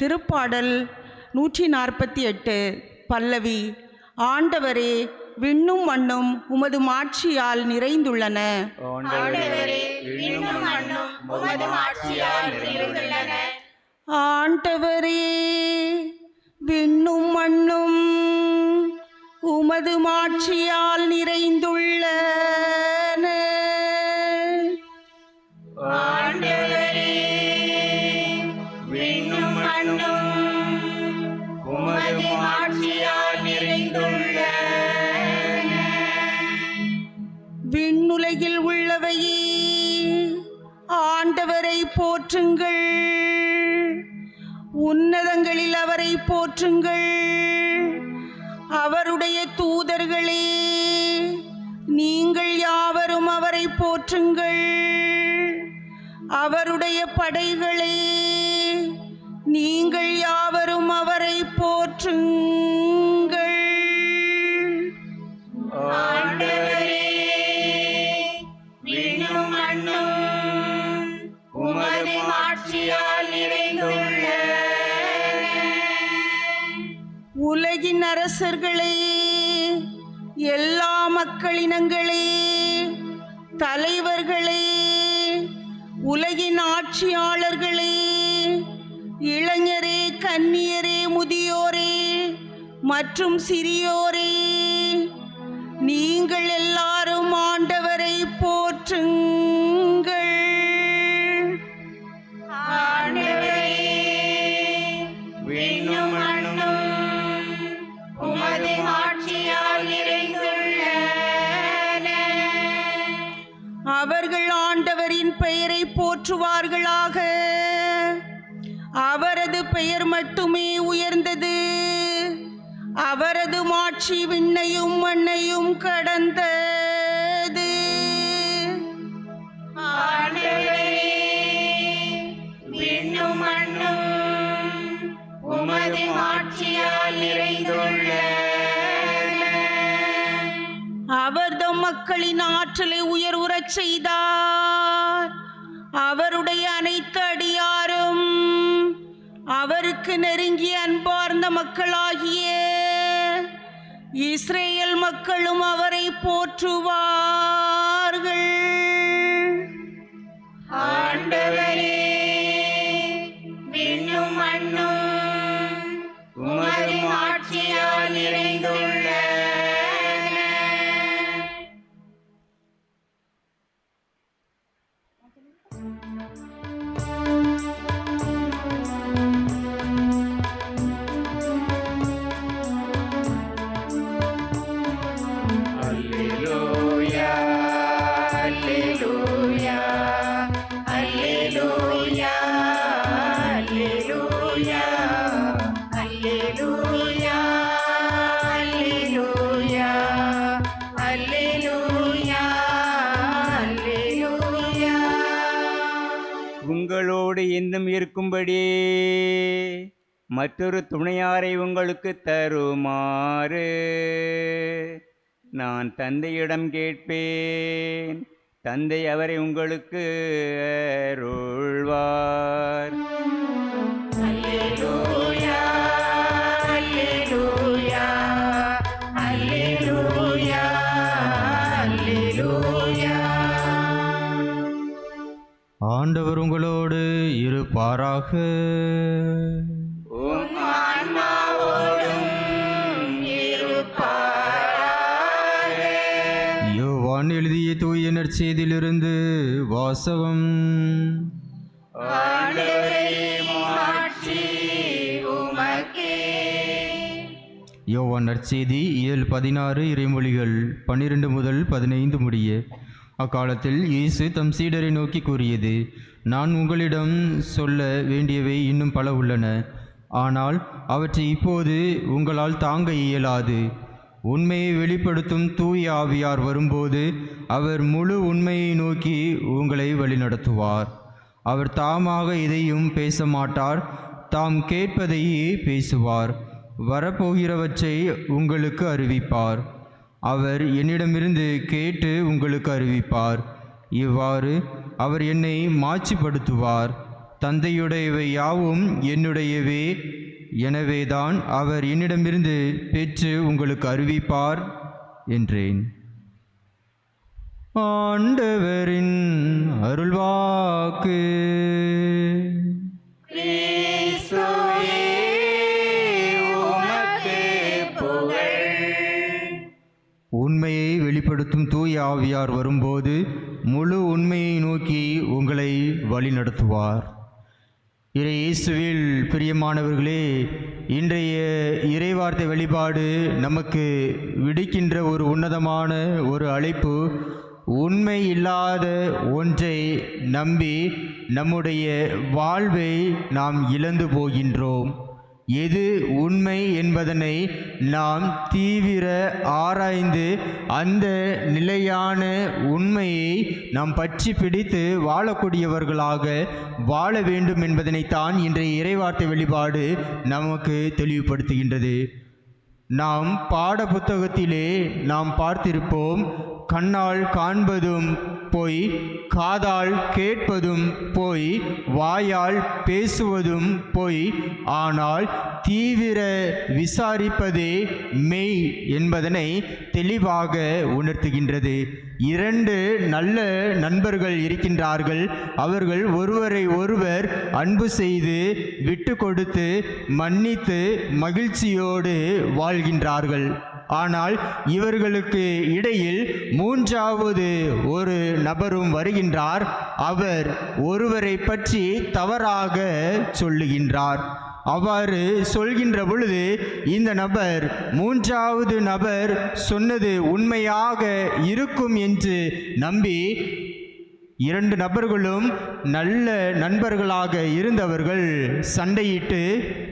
திருப்பாடல் நூற்றி நாற்பத்தி எட்டு பல்லவி ஆண்டவரே விண்ணும் மண்ணும் உமது மாட்சியால் நிறைந்துள்ளன. ஆண்டவரே விண்ணும் மண்ணும் உமது மாட்சியால் நிறைந்துள்ளன. போற்றுங்கள். உன்னதங்களில் அவரை போற்றுங்கள். அவருடைய தூதர்களே நீங்கள் யாவரும் அவரை போற்றுங்கள். அவருடைய படைகளே நீங்கள் யாவரும் அவரை போற்றுங்கள் எல்லா மக்களினங்களே தலைவர்களே உலகின் ஆட்சியாளர்களே இளைஞரே கன்னியரே முதியோரே மற்றும் சிறியோரே நீங்கள் எல்லாரும் ஆண்டவரை போற்றுங்கள். பெயர் மட்டுமே உயர்ந்தது. அவரது மாட்சி விண்ணையும் மண்ணையும் கடந்தது. உமது மாட்சியால் நிறைந்துள்ளன. அவர் தம் மக்களின் ஆற்றலை உயர்வுறச் செய்தார். அவருடைய அனைத்து நெருங்கிய அன்பார்ந்த மக்களாகிய இஸ்ரேல் மக்களும் அவரை போற்றுவார். இருக்கும்படி மற்றொரு துணையாரை உங்களுக்கு தருமாறு. நான் தந்தையிடம் கேட்பேன். தந்தை அவரை உங்களுக்கு அருள்வார். அல்லேலூயா அல்லேலூயா அல்லேலூயா அல்லேலூயா. ஆண்டவர் உங்களோடு இருப்பாராக. யோவான் எழுதிய தூய நற்செய்தியிலிருந்து வாசகம். யோவான் நற்செய்தி இயல் பதினாறு இறைமொழிகள் பன்னிரண்டு முதல் பதினைந்து முடிய. அக்காலத்தில் இயேசு தம் சீடரை நோக்கி கூறியது நான் உங்களிடம் சொல்ல வேண்டியவை இன்னும் பல உள்ளன. ஆனால் அவற்றை இப்போது உங்களால் தாங்க இயலாது. உண்மையை வெளிப்படுத்தும் தூய ஆவியார் வரும்போது அவர் முழு உண்மையை நோக்கி உங்களை வழிநடத்துவார். அவர் தாமாக எதையும் பேச மாட்டார் தாம் கேட்பதையே பேசுவார். வரப்போகிறவற்றை உங்களுக்கு அறிவிப்பார். அவர் என்னிடமிருந்து கேட்டு உங்களுக்கு அறிவிப்பார். இவ்வாறு அவர் என்னை மாட்சிப்படுத்துவார். தந்தையுடையவை யாவும் என்னுடையவே. எனவேதான் அவர் என்னிடமிருந்து பெற்று உங்களுக்கு அறிவிப்பார் என்றேன். ஆண்டவரின் அருள்வாக்கு. வெளிப்படுத்தும் தூய ஆவியார் வரும்போது முழு உண்மையை நோக்கி உங்களை வழிநடத்துவார். இறை இயேசுவில் பிரியமானவர்களே இன்றைய இறைவார்த்தை வழிபாடு நமக்கு விடுக்கின்ற ஒரு உன்னதமான ஒரு அழைப்பு உண்மை இல்லாத ஒன்றை நம்பி நம்முடைய வாழ்வை நாம் இழந்து போகின்றோம். எது உண்மை என்பதனை நாம் தீவிர ஆராய்ந்து அந்த நிலையான உண்மையை நாம் பற்றி பிடித்து வாழக்கூடியவர்களாக வாழ வேண்டும் என்பதனைத்தான் இன்றைய இறைவார்த்தை வெளிப்பாடு நமக்கு தெளிவுபடுத்துகின்றது. நாம் பாட புத்தகத்திலே நாம் பார்த்திருப்போம் கண்ணால் காண்பதும் பொய் காதால் கேட்பதும் பொய் வாயால் பேசுவதும் பொய் ஆனால் தீவிர விசாரிப்பதே மெய் என்பதனை தெளிவாக உணர்த்துகின்றது. இரண்டு நல்ல நண்பர்கள் இருக்கின்றார்கள். அவர்கள் ஒருவரை ஒருவர் அன்பு செய்து விட்டு கொடுத்து மன்னித்து மகிழ்ச்சியோடு வாழ்கின்றார்கள். ஆனால் இவர்களுக்கு இடையில் மூன்றாவது ஒரு நபரும் வருகின்றார். அவர் ஒருவரை பற்றி தவறாக சொல்லுகின்றார். அவ்வாறு சொல்கின்ற பொழுது இந்த நபர் மூன்றாவது நபர் சொன்னது உண்மையாக இருக்கும் என்று நம்பி இரண்டு நபர்களும் நல்ல நண்பர்களாக இருந்தவர்கள் சண்டையிட்டு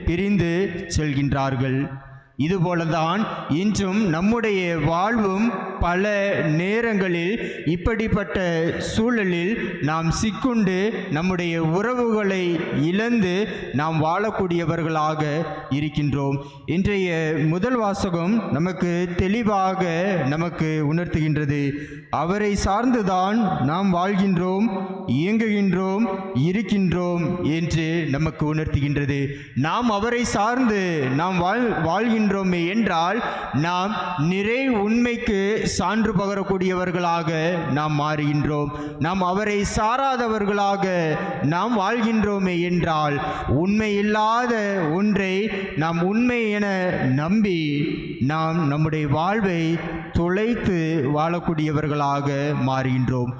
பிரிந்து செல்கின்றார்கள். இதுபோலதான் இன்றும் நம்முடைய வாழ்வும் பல நேரங்களில் இப்படிப்பட்ட சூழலில் நாம் சிக்குண்டு நம்முடைய உறவுகளை இழந்து நாம் வாழக்கூடியவர்களாக இருக்கின்றோம். இன்றைய முதல் வாசகம் நமக்கு தெளிவாக நமக்கு உணர்த்துகின்றது. அவரை சார்ந்துதான் நாம் வாழ்கின்றோம் இயங்குகின்றோம் இருக்கின்றோம் என்று நமக்கு உணர்த்துகின்றது. நாம் அவரை சார்ந்து நாம் வாழ் வாழ்கின்றோமே என்றால் நாம் நிறை உண்மைக்கு சான்று பகரக்கூடியவர்களாக நாம் மாறுகின்றோம். நாம் அவரை சாராதவர்களாக நாம் வாழ்கின்றோமே என்றால் உண்மை இல்லாத ஒன்றை நாம் உண்மை என நம்பி நாம் நம்முடைய வாழ்வை தொலைத்து வாழக்கூடியவர்களாக மாறுகின்றோம்.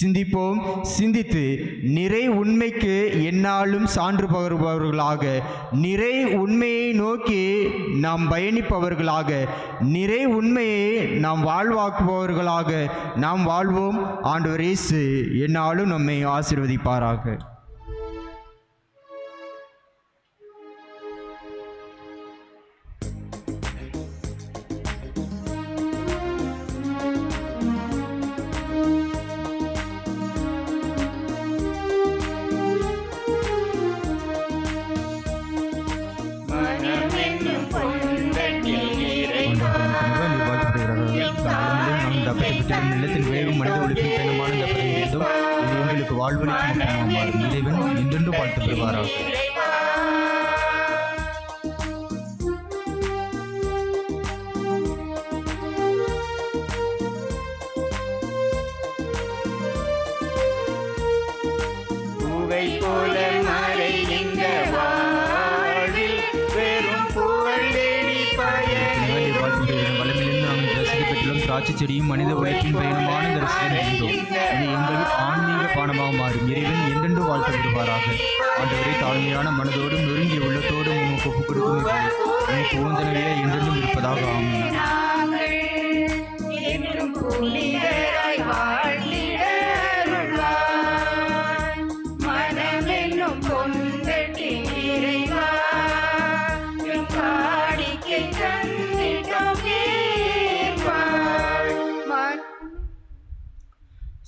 சிந்திப்போம் சிந்தித்து நிறை உண்மைக்கு என்னாலும் சான்று பகர்பவர்களாக நிறை உண்மையை நோக்கி நாம் பயணிப்பவர்களாக நிறை உண்மையை நாம் வாழ்வாக்குபவர்களாக நாம் வாழ்வோம். ஆண்டவர் இயேசு என்னாலும் நம்மை ஆசீர்வதிப்பாராக. என்றென்று திராட்சை செடியும் மனித உழைப்பின் பயணமான இந்த ரசிகன் இருந்தோம் இது எங்கள் ஆன்மீக பானமாக மாறும் இறைவன் என்றென்று வாழ்த்து விடுவாராக ஆண்டவரை தாழ்மையான மனதோடும் நெருங்கிய உள்ளத்தோடும் உமக்கு ஒப்புக் கொடுக்கும். உமக்கு உகந்தனவே என்றென்றும் இருப்பதாக ஆகும்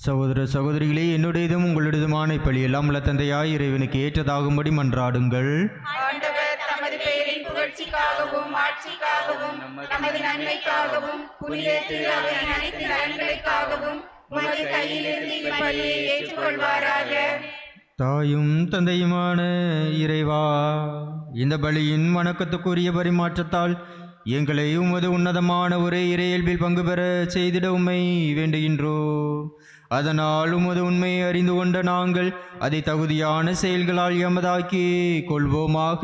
சகோதர சகோதரிகளே என்னுடையதும் உங்களுடையதுமான இப்பலி எல்லாம் உள்ள தந்தையாய் இறைவனுக்கு ஏற்றதாகும்படி மன்றாடுங்கள். தாயும் தந்தையுமான இறைவா இந்த பலியின் வணக்கத்துக்குரிய பரிமாற்றத்தால் எங்களை உமது உன்னதமான ஒரே இறையல்பில் பங்கு பெற செய்திட உம்மை வேண்டுகின்றோ அதனால் உமது உண்மையை அறிந்து கொண்ட நாங்கள் அதை தகுதியான செயல்களால் எமதாக்கி கொள்வோமாக.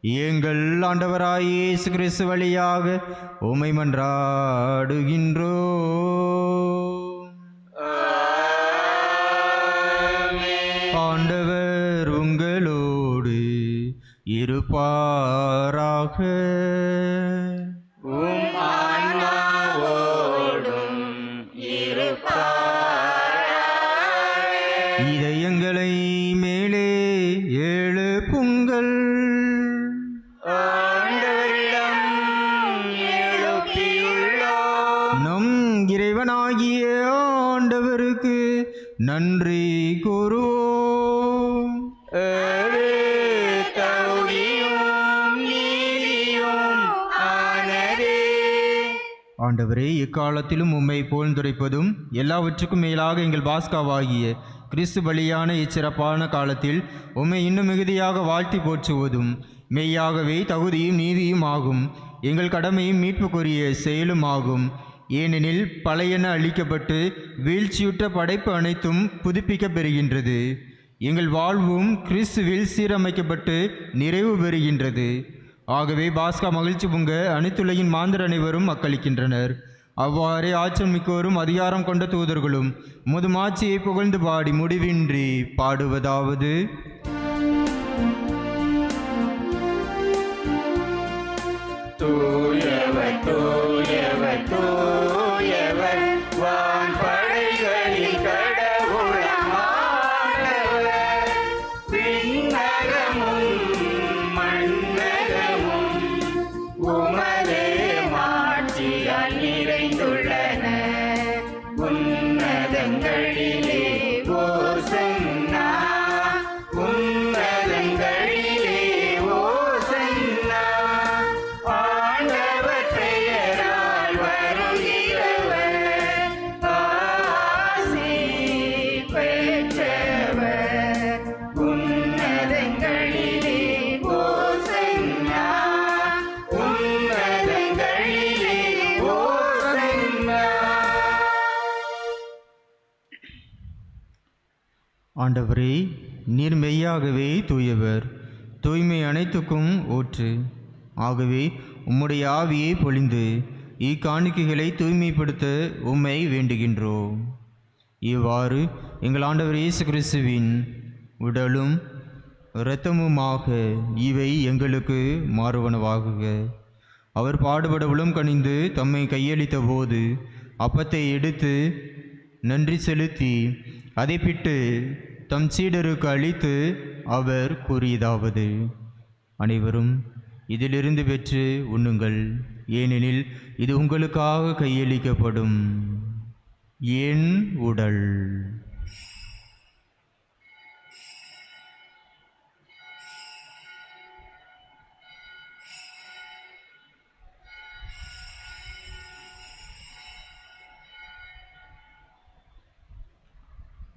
எங்கள் ஆண்டவராயே கிறிஸ்து வழியாக உமை மன்றாடுகின்றோ. ஆண்டவர் உங்களோடு இருப்பாராக. காலத்திலும் உம்மை போழ்ந்துரைப்பதும் எல்லாவற்றுக்கும் மேலாக எங்கள் பாஸ்காவாகிய கிறிஸ்து பலியான இச்சிறப்பான காலத்தில் உம்மை இன்னும் மிகுதியாக வாழ்த்தி போற்றுவதும் மெய்யாகவே தகுதியும் நீதியும் ஆகும். எங்கள் கடமையும் மீட்புக்குரிய செயலும் ஆகும். ஏனெனில் பழையன அழிக்கப்பட்டு வீழ்ச்சியுற்ற படைப்பு அனைத்தும் புதுப்பிக்கப் பெறுகின்றது. எங்கள் வாழ்வும் கிறிஸ்துவில் சீரமைக்கப்பட்டு நிறைவு பெறுகின்றது. ஆகவே பாஸ்கா மகிழ்ச்சி பொங்க அனைத்துலகின் மாந்தர் அனைவரும் மக்களிக்கின்றனர் அவ்வாறே ஆற்றல் மிக்கோரும் அதிகாரம் கொண்ட தூதர்களும் முதுமாட்சியை புகழ்ந்து பாடி முடிவின்றி பாடுவதாவது? ஆண்டவரே நீர் மெய்யாகவே தூயவர். தூய்மை அனைத்துக்கும் ஊற்று ஆகவே உம்முடைய ஆவியை பொழிந்து இக்காணிக்கைகளை தூய்மைப்படுத்த உம்மை வேண்டுகின்றோம். இவ்வாறு எங்கள் ஆண்டவர் இயேசு கிறிஸ்துவின் உடலும் இரத்தமுமாக இவை எங்களுக்கு மாறுவனவாகுக. அவர் பாடுபடவுளும் கனிந்து தம்மை கையளித்த போது அப்பத்தை எடுத்து நன்றி செலுத்தி அதை பிட்டு தம் சீடருக்கு அளித்து அவர் கூறியதாவது. அனைவரும் இதிலிருந்து பெற்று உண்ணுங்கள். ஏனெனில் இது உங்களுக்காக கையளிக்கப்படும் என் உடல்.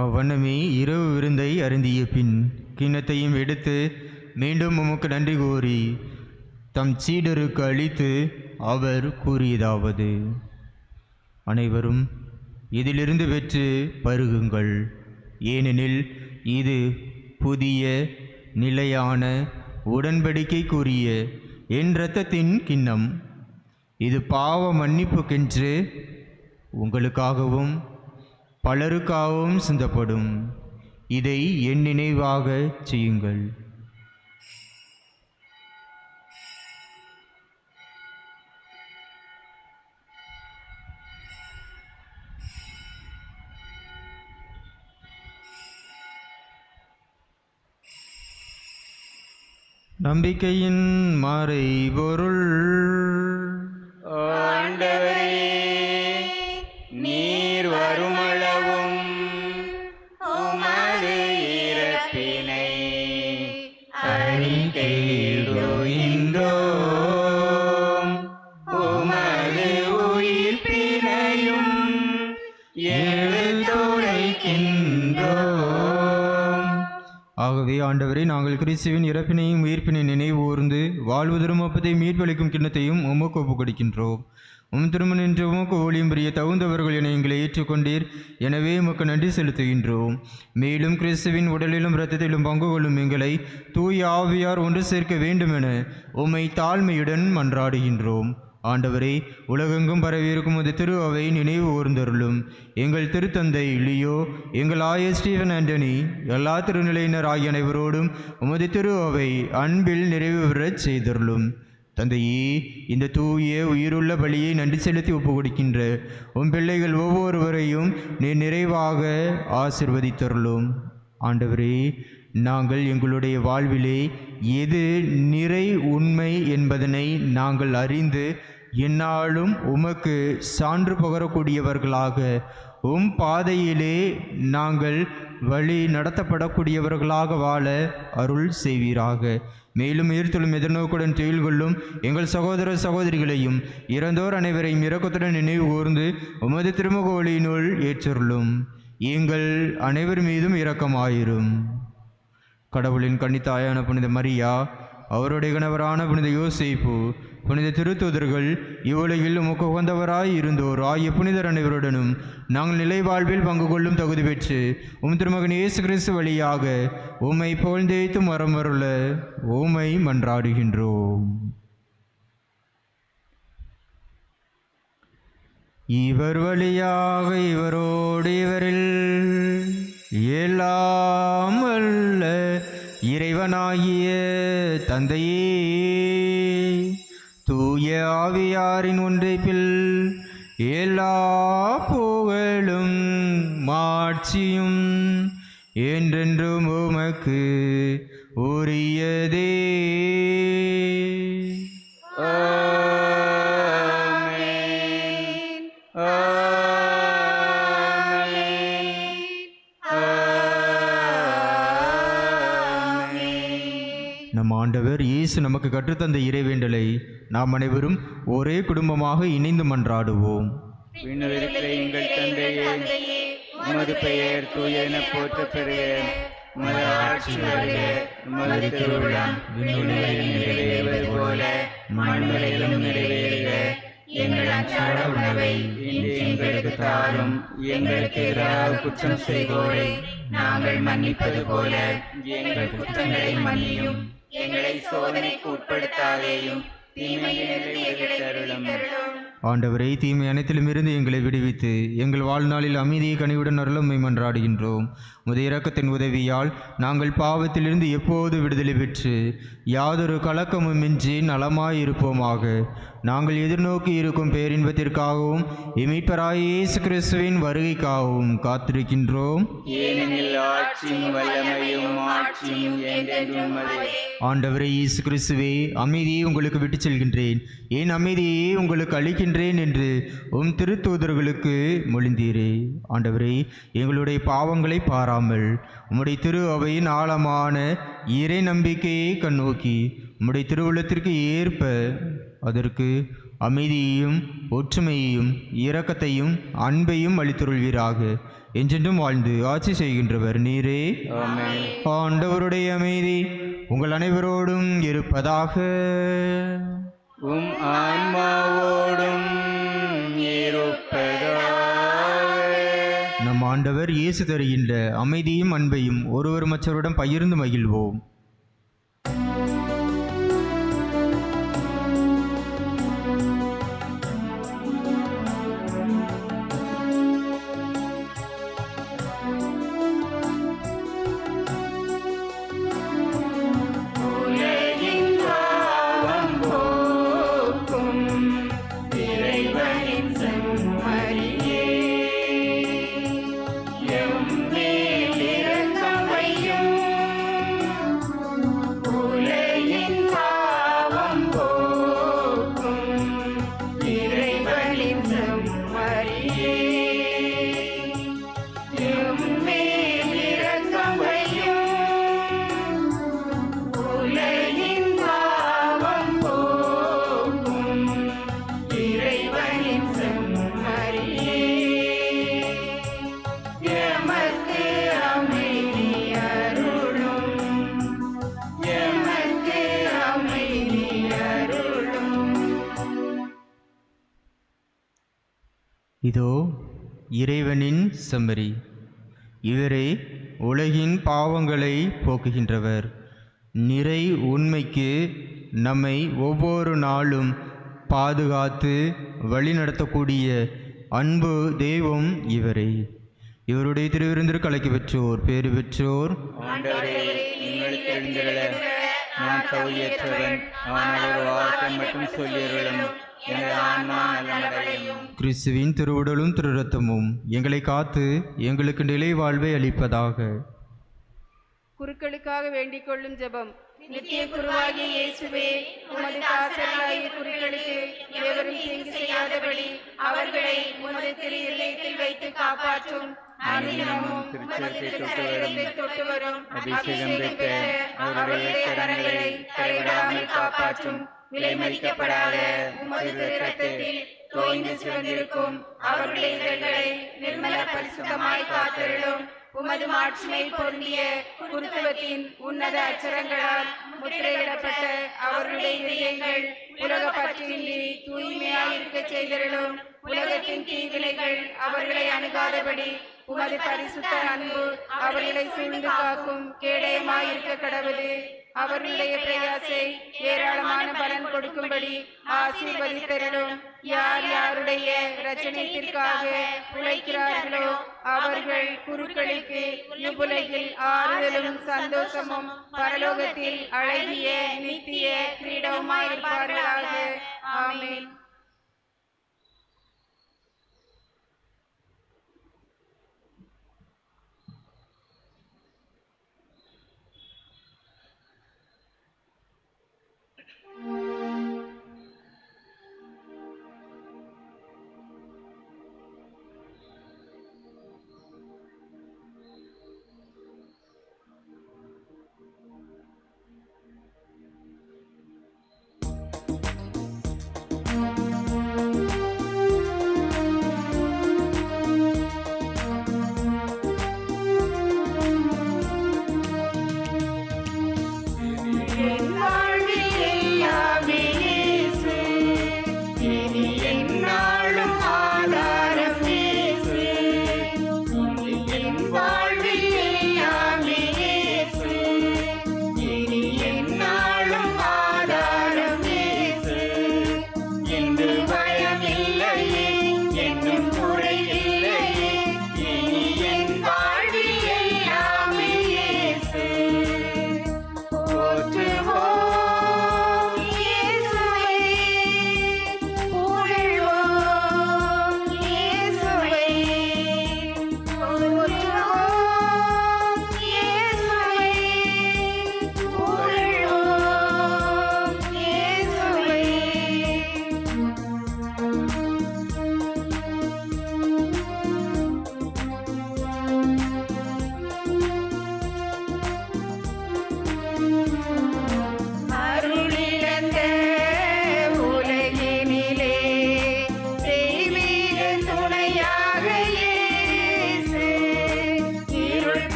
அவ்வண்ணமே இரவு விருந்தை அருந்திய பின் கிண்ணத்தையும் எடுத்து மீண்டும் உமக்கு நன்றி கூறி தம் சீடருக்கு அளித்து அவர் கூறியதாவது. அனைவரும் இதிலிருந்து பெற்று பருகுங்கள். ஏனெனில் இது புதிய நிலையான உடன்படிக்கைக்குரிய என் இரத்தத்தின் கிண்ணம். இது பாவ மன்னிப்புக்கென்று உங்களுக்காகவும் பலருக்காகவும் சிந்தப்படும். இதை என் நினைவாக செய்யுங்கள். நம்பிக்கையின் மாறை பொருள் நாங்கள் கிறிஸ்துவின் இறப்பினையும் உயிர்ப்பினை நினைவு ஊர்ந்து வாழ்வு திருமப்பத்தை மீட்பளிக்கும் கிண்ணத்தையும் உமக்கு ஒப்பு கொடுக்கின்றோம் உம் திருமணம் என்று உமக்கு ஊழியம் புரிய தகுந்தவர்கள் என எங்களை ஏற்றுக்கொண்டீர். எனவே உமக்கு நன்றி செலுத்துகின்றோம். மேலும் கிறிஸ்துவின் உடலிலும் இரத்தத்திலும் பங்கு கொள்ளும் எங்களை தூய் ஆவியார் ஒன்று சேர்க்க வேண்டுமென உம்மை தாழ்மையுடன் மன்றாடுகின்றோம். ஆண்டவரே உலகெங்கும் பரவியிருக்கும் உமது திரு அவை நினைவு கூர்ந்தருளும். எங்கள் திருத்தந்தை லியோ எங்கள் ஆய ஸ்டீவன் ஆண்டனி எல்லா திருநிலையினர் ஆகிய அனைவரோடும் உமது திரு அன்பில் நிறைவு பெறச் செய்தருளும். தந்தையே இந்த தூய உயிருள்ள பலியை நன்றி செலுத்தி ஒப்பு கொடுக்கின்ற உன் பிள்ளைகள் ஒவ்வொருவரையும் நீ நிறைவாக ஆசிர்வதித்தருளும். ஆண்டவரே நாங்கள் எங்களுடைய வாழ்விலே எது நிறை உண்மை என்பதனை நாங்கள் அறிந்து என்னாலும் உமக்கு சான்று பகரக்கூடியவர்களாக உம் பாதையிலே நாங்கள் வழி நடத்தப்படக்கூடியவர்களாக வாழ அருள் செய்வீராக. மேலும் உயிர்த்தெழும் எதிர்நோக்குடன் தொழில் கொள்ளும் எங்கள் சகோதர சகோதரிகளையும் இறந்தோர் அனைவரையும் இரக்கத்துடன் நினைவு கூர்ந்து உமது திருமுக ஒளியினுள் ஏற்றருளும். எங்கள் அனைவர் மீதும் இரக்கமாயிரும். கடவுளின் கன்னித்தாயான புனித மரியா அவருடைய கணவரான புனித யோசிப்பு புனித திருத்தூதர்கள் இவ்வுலகில் உமக்கு உகந்தவராய் இருந்தோர். ஆகிய புனிதர் அனைவருடனும் நாங்கள் நிலை வாழ்வில் பங்கு கொள்ளும் தகுதி பெற்று உம் திருமகன் இயேசு கிறிஸ்து வழியாக உம்மை புகழ்ந்தேய்த்து மரம் வருள ஓமை மன்றாடுகின்றோம். இவர் வழியாக இவரோடு இவரில் இறைவனாகிய தந்தையே தூய ஆவியாரின் ஒன்றைப்பில் எல்லா புகழும் மாட்சியும் என்றென்றும் உமக்கு உரியதே. இயேசு நமக்கு கற்றுத்தந்த இறைவேண்டலை நாம் அனைவரும் ஒரே குடும்பமாக இணைந்து மன்றாடுவோம். எங்கள் தந்தையே உமது பெயர் தூய என போற்ற பெறுக உமது ஆட்சி வருக. உமது திருவிழம் நிறைவேறுவது போல மண்ணிலும் நிறைவேறுக. எங்கள் அன்றாட உணவை இன்று எங்களுக்கு தாரும். எங்களுக்கு எதிராக குற்றம் செய்வோரை நாங்கள் மன்னிப்பது போல எங்கள் குற்றங்களை மன்னியும். எங்களை சோதனைக்கு உட்படுத்தாதேயும் தீமையிலிருந்து எங்களை ஆண்டவரை தீமை அனைத்திலும் இருந்து எங்களை விடுவித்து எங்கள் வாழ்நாளில் அமைதியை கனிவுடன் அருளும் மன்றாடுகின்றோம் முத இரக்கத்தின் உதவியால் நாங்கள் பாவத்திலிருந்து எப்போது விடுதலை பெற்று யாதொரு கலக்கமுமின்றி நலமாயிருப்போமாக. நாங்கள் எதிர்நோக்கி இருக்கும் பேரின்பத்திற்காகவும் இமைப்பராய் இயேசு கிறிஸ்துவின் வருகைக்காகவும் காத்திருக்கின்றோம். உமதே. ஆண்டவரே இயேசு கிறிஸ்துவே அமைதியை உங்களுக்கு விட்டுச் செல்கின்றேன். ஏன் அமைதியை உங்களுக்கு அளிக்கின்றேன் என்று உம் திருத்தூதர்களுக்கு மொழிந்தீரே. ஆண்டவரே எங்களுடைய பாவங்களை பாராமல் உம்முடைய திரு அவையின் ஆழமான இறை நம்பிக்கையை கண்ணோக்கி உம்முடைய திருவுள்ளத்திற்கு ஏற்ப அதற்கு அமைதியையும் ஒற்றுமையையும் இரக்கத்தையும் அன்பையும் அளித்துருள்வீராக என்றென்றும் வாழ்ந்து ஆட்சி செய்கின்றவர் நீரே. ஆண்டவருடைய அமைதி உங்கள் அனைவரோடும் இருப்பதாக. உம் ஆன்மாவோடும் இருப்பதாக. ஆண்டவர் இயேசு தருகின்ற அமைதியும் அன்பையும் ஒருவர் மற்றவரிடம் பகிர்ந்து மகிழ்வோம். இதோ இறைவனின் செம்மறி. இவரே உலகின் பாவங்களை போக்குகின்றவர். நிறை உண்மைக்கு நம்மை ஒவ்வொரு நாளும் பாதுகாத்து வழிநடத்தக்கூடிய அன்பு தெய்வம் இவரே. இவருடைய திருவிருந்திற்கு அழைக்க பெற்றோர் பேறு பெற்றோர். ஆண்டவரே நான் தகுதியற்றவன் ஆனால் ஒரு வார்த்தை மட்டும் சொல்லியருளும். கிறிஸ்துவின் திருவுடலும் திரு ரத்தமும் எங்களை காத்து எங்களுக்கு நிலை வாழ்வை அளிப்பதாக. குருக்களுக்காக வேண்டிக் கொள்ளும் ஜெபம். நித்திய குருவாகிய இயேசுவே உமது தாசர்களாகிய குருக்களுக்கு எவரும் தீங்கு செய்யாதபடி அவர்களை உமது திரு இல்லத்தில் வைத்து காப்பாற்றும். அபிஷேகம் பெற்ற அவருடைய கரங்களை கைவிடாமல் காப்பாற்றும் விலை மதிக்கப்படாத உமது ரத்தத்தில் தோய்ந்து சிவந்திருக்கும் அவருடைய இதழ்களை நிர்மல பரிசுத்தமாய் காத்தருளும் உமது மாட்சிமை பொருந்திய குருத்துவத்தின் உன்னத அச்சரங்களால் முத்திரையிடப்பட்ட அவருடைய இதயங்கள் உலக செய்தருளும் உலகத்தின் தீவினைகள் அவர்களை அணுகாதபடி உமது பரிசுத்த அன்பு அவர்களை சூழ்ந்து காக்கும் கேடயமாயிருக்க கடவுது அவர்களுடைய பிரயாசை ஏராளமான பலன் கொடுக்கும்படி ஆசீர்வதித்தருளும். யார் யாருடைய ரச்சனைத்திற்காக உழைக்கிறார்களோ அவர்கள் குருக்களுக்கு இவ்வுலகில் ஆறுதலும் சந்தோஷமும் பரலோகத்தில் அழகிய நித்திய கிரீடவுமாயிருப்பார்களாக ஆமென்.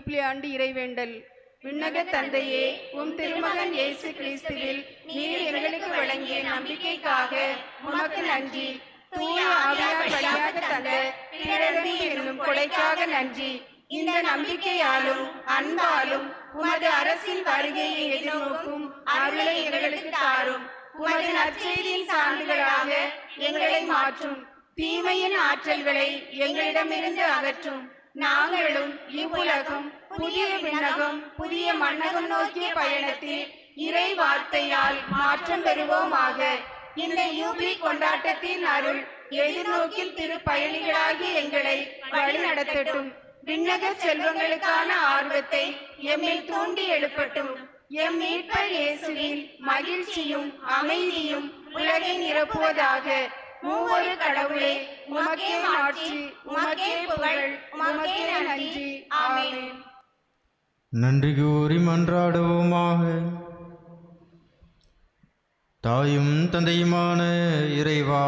பிறப்பின் ஆண்டு இறைவேண்டல். விண்ணக தந்தையே உம் திருமகன் இயேசு கிறிஸ்துவில் நீர் எங்களுக்கு வழங்கிய நம்பிக்கைக்காக உமக்கு நன்றி. தூய ஆவியார் வழியாக தந்த பிறரன்பு என்னும் கொலைக்காக நன்றி. இந்த நம்பிக்கையாலும் அன்பாலும் உமது அரசின் வருகையை எதிர்நோக்கும் அருளை எங்களுக்கு தாரும். உமது நற்செய்தியின் சான்றுகளாக எங்களை மாற்றும். தீமையின் ஆற்றல்களை எங்களிடமிருந்து அகற்றும். நாங்களும் இவ்வுலகம் புதிய விண்ணகம் புதிய மன்னகம் நோக்கிய பயணத்தில் இறை வார்த்தையால் மாற்றம் பெறுவோமாக. இந்த யூபி கொண்டாட்டத்தின் அருள் எதிர்நோக்கில் திரு பயணிகளாகி எங்களை வழி நடத்தட்டும் விண்ணக செல்வங்களுக்கான ஆர்வத்தை எம்மில் தூண்டி எழுப்பட்டும். எம் மீட்பர் இயேசுவில் மகிழ்ச்சியும் அமைதியும் உலகை நிரப்புவதாக மூவரு கடவுளே உமக்கே மாட்சி உமக்கே புகழ் உமக்கே நன்றி. ஆமென். நன்றி கூறி மன்றாடுவோமாக. தாயும் தந்தையுமான இறைவா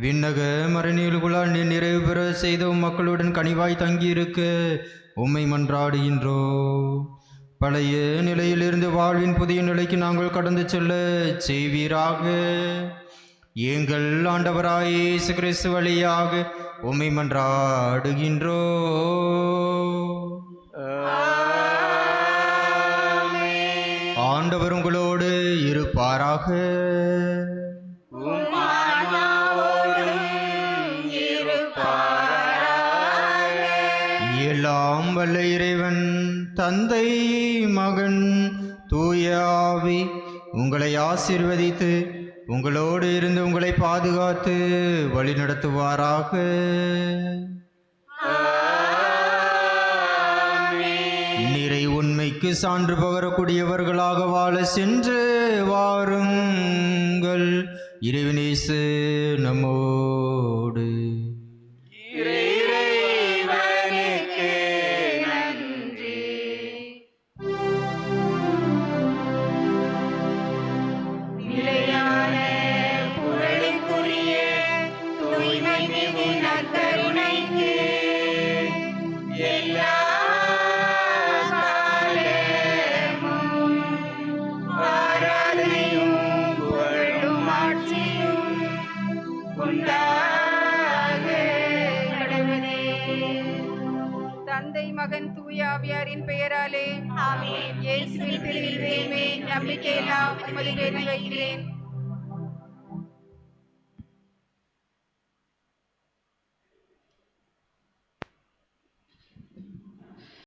விண்ணக மறைநீள்குளால் நீ நிறைவு பெற செய்த உம் மக்களுடன் கனிவாய் தங்கியிருக்க உம்மை மன்றாடுகின்றோ. பழைய நிலையிலிருந்து வாழ்வின் புதிய நிலைக்கு நாங்கள் கடந்து செல்ல செய்வீராக. எங்கள் ஆண்டவராய் இயேசு கிறிஸ்து வழியாக உம்மை மன்றாடுகின்றோ. ஆண்டவர் உங்களோடு இருப்பாராக. உம் எல்லாம் வல்ல இறைவன் தந்தை மகன் தூய ஆவி உங்களை ஆசீர்வதித்து உங்களோடு இருந்து உங்களை பாதுகாத்து வழிநடத்துவாராக நிறை உண்மைக்கு சான்று பகரக்கூடியவர்களாக வாழ சென்று வாருங்கள். இறைவனேசு நம்மோடு